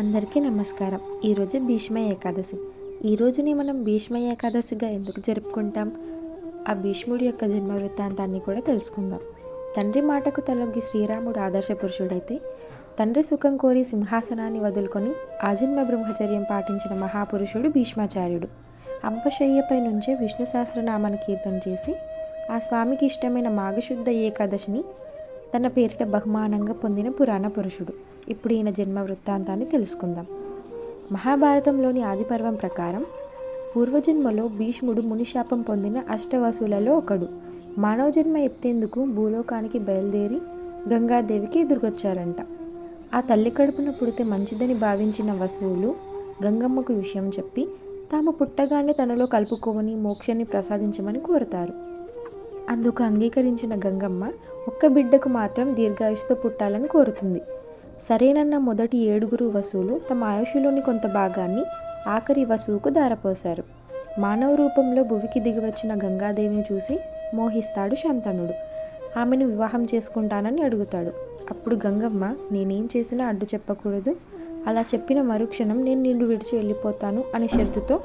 అందరికీ నమస్కారం. ఈరోజు భీష్మ ఏకాదశి. ఈ రోజుని మనం భీష్మ ఏకాదశిగా ఎందుకు జరుపుకుంటాం? ఆ భీష్ముడి యొక్క జన్మ వృత్తాంతాన్ని కూడా తెలుసుకుందాం. తండ్రి మాటకు తలొగ్గి శ్రీరాముడు ఆదర్శ పురుషుడైతే తండ్రి సుఖం కోరి సింహాసనాన్ని వదులుకొని ఆజన్మ బ్రహ్మచర్యం పాటించిన మహాపురుషుడు భీష్మాచార్యుడు. అంపశయ్యపై నుంచే విష్ణు సహస్రనామాన్ని కీర్తన చేసి ఆ స్వామికి ఇష్టమైన మాఘశుద్ధ ఏకాదశిని తన పేరిట బహుమానంగా పొందిన పురాణ పురుషుడు. ఇప్పుడు ఈయన జన్మ వృత్తాంతాన్ని తెలుసుకుందాం. మహాభారతంలోని ఆదిపర్వం ప్రకారం పూర్వజన్మలో భీష్ముడు మునిశాపం పొందిన అష్టవసులలో ఒకడు. మానవ జన్మ ఎత్తేందుకు భూలోకానికి బయలుదేరి గంగాదేవికి ఎదురుకొచ్చారంట ఆ తల్లి కడుపున పుడితే మంచిదని భావించిన వసువులు గంగమ్మకు విషయం చెప్పి తాము పుట్టగానే తనలో కలుపుకోమని మోక్షాన్ని ప్రసాదించమని కోరతారు. అందుకు అంగీకరించిన గంగమ్మ ఒక్క బిడ్డకు మాత్రం దీర్ఘాయుషుతో పుట్టాలని కోరుతుంది. సరేనన్న మొదటి ఏడుగురు వసువులు తమ ఆయుషులోని కొంత భాగాన్ని ఆఖరి వసువుకు దారపోశారు మానవ రూపంలో భువికి దిగివచ్చిన గంగాదేవిని చూసి మోహిస్తాడు శంతనుడు. ఆమెను వివాహం చేసుకుంటానని అడుగుతాడు. అప్పుడు గంగమ్మ నేనేం చేసినా అడ్డు చెప్పకూడదు. అలా చెప్పిన మరుక్షణం నేను నిన్ను విడిచి వెళ్ళిపోతాను అనే షరతుతో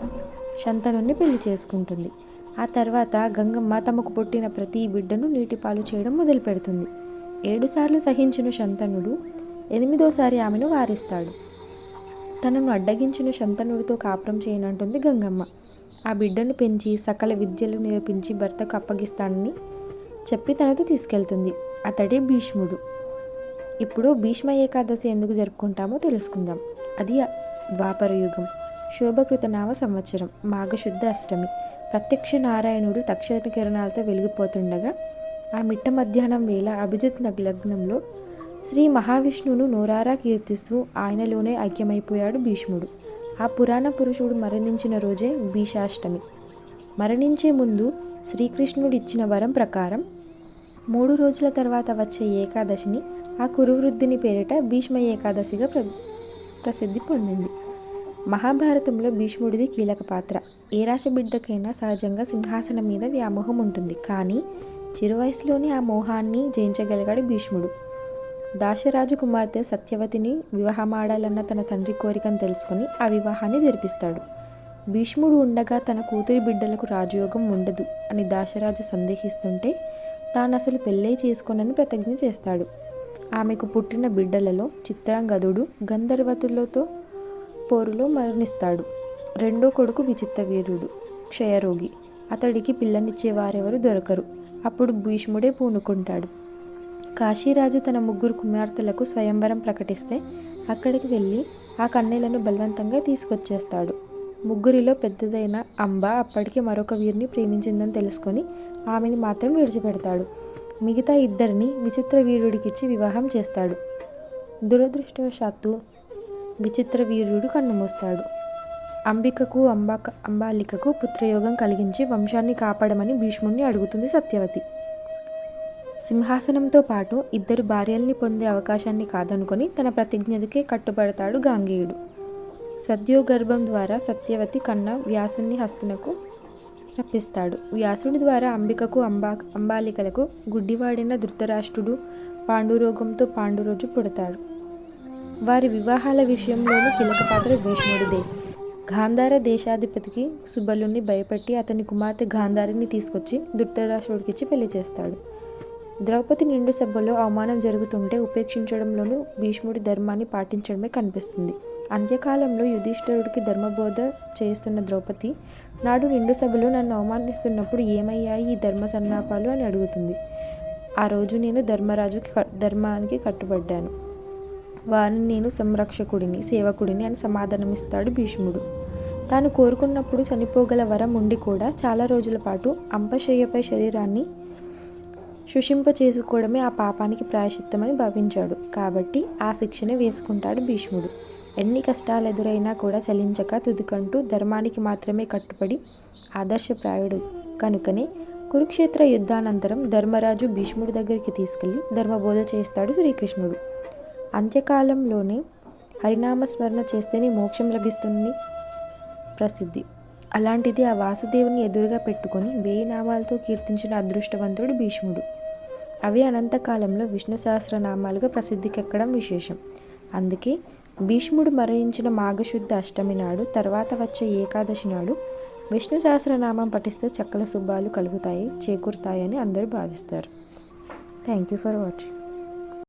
శంతనుని పెళ్ళి చేసుకుంటుంది. ఆ తర్వాత గంగమ్మ తమకు పుట్టిన ప్రతి బిడ్డను నీటిపాలు చేయడం మొదలు పెడుతుంది ఏడుసార్లు సహించిన శంతనుడు ఎనిమిదోసారి ఆమెను వారిస్తాడు. తనను అడ్డగించిన శంతనుడితో కాపురం చేయనంటుంది గంగమ్మ. ఆ బిడ్డను పెంచి సకల విద్యలు నేర్పించి భర్తకు అప్పగిస్తానని చెప్పి తనతో తీసుకెళ్తుంది. అతడే భీష్ముడు. ఇప్పుడు భీష్మ ఏకాదశి ఎందుకు జరుపుకుంటామో తెలుసుకుందాం. అది ద్వాపర యుగం శోభకృత నామ సంవత్సరం. మాఘశుద్ధ అష్టమి. ప్రత్యక్ష నారాయణుడు తక్షణ కిరణాలతో వెలిగిపోతుండగా ఆ మిట్ట మధ్యాహ్నం వేళ అభిజిత్ లగ్నంలో శ్రీ మహావిష్ణువును నోరారా కీర్తిస్తూ ఆయనలోనే ఐక్యమైపోయాడు భీష్ముడు. ఆ పురాణ పురుషుడు మరణించిన రోజే భీషాష్టమి. మరణించే ముందు శ్రీకృష్ణుడు ఇచ్చిన వరం ప్రకారం మూడు రోజుల తర్వాత వచ్చే ఏకాదశిని ఆ కురువృద్ధిని పేరిట భీష్మ ఏకాదశిగా ప్ర ప్రసిద్ధి పొందింది. మహాభారతంలో భీష్ముడిది కీలక పాత్ర. ఏ రాశి బిడ్డకైనా సహజంగా సింహాసనం మీద వ్యామోహం ఉంటుంది. కానీ చిరు వయసులోనే ఆ మోహాన్ని జయించగలిగాడు భీష్ముడు. దాశరాజు కుమార్తె సత్యవతిని వివాహమాడాలన్న తన తండ్రి కోరికను తెలుసుకుని ఆ వివాహాన్ని జరిపిస్తాడు. భీష్ముడు ఉండగా తన కూతురి బిడ్డలకు రాజయోగం ఉండదు అని దాశరాజు సందేహిస్తుంటే తాను అసలు పెళ్ళే చేసుకోనని ప్రతిజ్ఞ చేస్తాడు. ఆమెకు పుట్టిన బిడ్డలలో చిత్రాంగదుడు గంధర్వతులతో పోరులో మరణిస్తాడు. రెండో కొడుకు విచిత్ర వీరుడు క్షయరోగి. అతడికి పిల్లనిచ్చేవారెవరు దొరకరు. అప్పుడు భీష్ముడే పూనుకుంటాడు. కాశీరాజు తన ముగ్గురు కుమార్తెలకు స్వయంవరం ప్రకటిస్తే అక్కడికి వెళ్ళి ఆ కన్నెలను బలవంతంగా తీసుకొచ్చేస్తాడు. ముగ్గురిలో పెద్దదైన అంబ అప్పటికి మరొక వీరిని ప్రేమించిందని తెలుసుకొని ఆమెని మాత్రం విడిచిపెడతాడు. మిగతా ఇద్దరిని విచిత్ర వీరుడికిచ్చి వివాహం చేస్తాడు. దురదృష్టవశాత్తు విచిత్ర వీరుడు కన్నుమూస్తాడు. అంబికకు అంబాక అంబాలికకు పుత్రయోగం కలిగించి వంశాన్ని కాపాడమని భీష్ముడిని అడుగుతుంది సత్యవతి. సింహాసనంతో పాటు ఇద్దరు భార్యల్ని పొందే అవకాశాన్ని కాదనుకొని తన ప్రతిజ్ఞతకే కట్టుబడతాడు గాంగేయుడు. సద్యోగర్భం ద్వారా సత్యవతి కన్న వ్యాసుని హస్తునకు రప్పిస్తాడు. వ్యాసుడి ద్వారా అంబికకు అంబా అంబాలికలకు గుడ్డివాడిన ధృతరాష్ట్రుడు పాండురోగంతో పాండురోజు పుడతాడు. వారి వివాహాల విషయంలోనూ కీలక పాత్ర భీష్ముడిదే. గాంధార దేశాధిపతికి సుబలుని భయపెట్టి అతని కుమార్తె గాంధారిని తీసుకొచ్చి ధృతరాష్ట్రుడికిచ్చి పెళ్ళి చేస్తాడు. ద్రౌపది నిండు సభలో అవమానం జరుగుతుంటే ఉపేక్షించడంలోనూ భీష్ముడి ధర్మాన్ని పాటించడమే కనిపిస్తుంది. అంత్యకాలంలో యుధిష్ఠరుడికి ధర్మబోధ చేస్తున్న ద్రౌపది నాడు నిండు సభలో నన్ను అవమానిస్తున్నప్పుడు ఏమయ్యాయి ఈ ధర్మ సన్నాపాలు? అని అడుగుతుంది. ఆ రోజు నేను ధర్మరాజుకి ధర్మానికి కట్టుబడ్డాను. వారిని నేను సంరక్షకుడిని సేవకుడిని అని సమాధానమిస్తాడు భీష్ముడు. తాను కోరుకున్నప్పుడు చనిపోగల వరం ఉండి కూడా చాలా రోజుల పాటు అంపశయ్యపై శరీరాన్ని శుషింప చేసుకోవడమే ఆ పాపానికి ప్రాయశ్చిత్తమని భావించాడు. కాబట్టి ఆ శిక్షనే వేసుకుంటాడు భీష్ముడు. ఎన్ని కష్టాలు ఎదురైనా కూడా చలించక తుదికంటూ ధర్మానికి మాత్రమే కట్టుబడి ఆదర్శప్రాయుడు కనుకనే కురుక్షేత్ర యుద్ధానంతరం ధర్మరాజు భీష్ముడి దగ్గరికి తీసుకెళ్ళి ధర్మబోధ చేస్తాడు శ్రీకృష్ణుడు. అంత్యకాలంలోనే హరినామస్మరణ చేస్తేనే మోక్షం లభిస్తుంది ప్రసిద్ధి. అలాంటిది ఆ వాసుదేవుని ఎదురుగా పెట్టుకొని వేయి నామాలతో కీర్తించిన అదృష్టవంతుడు భీష్ముడు. అవి అనంతకాలంలో విష్ణు సహస్రనామాలుగా ప్రసిద్ధికెక్కడం విశేషం. అందుకే భీష్ముడు మరణించిన మాఘశుద్ధ అష్టమి నాడు తర్వాత వచ్చే ఏకాదశి నాడు విష్ణు సహస్రనామం పఠిస్తే చక్కల శుభాలు కలుగుతాయి చేకూరుతాయని అందరూ భావిస్తారు. Thank you for watching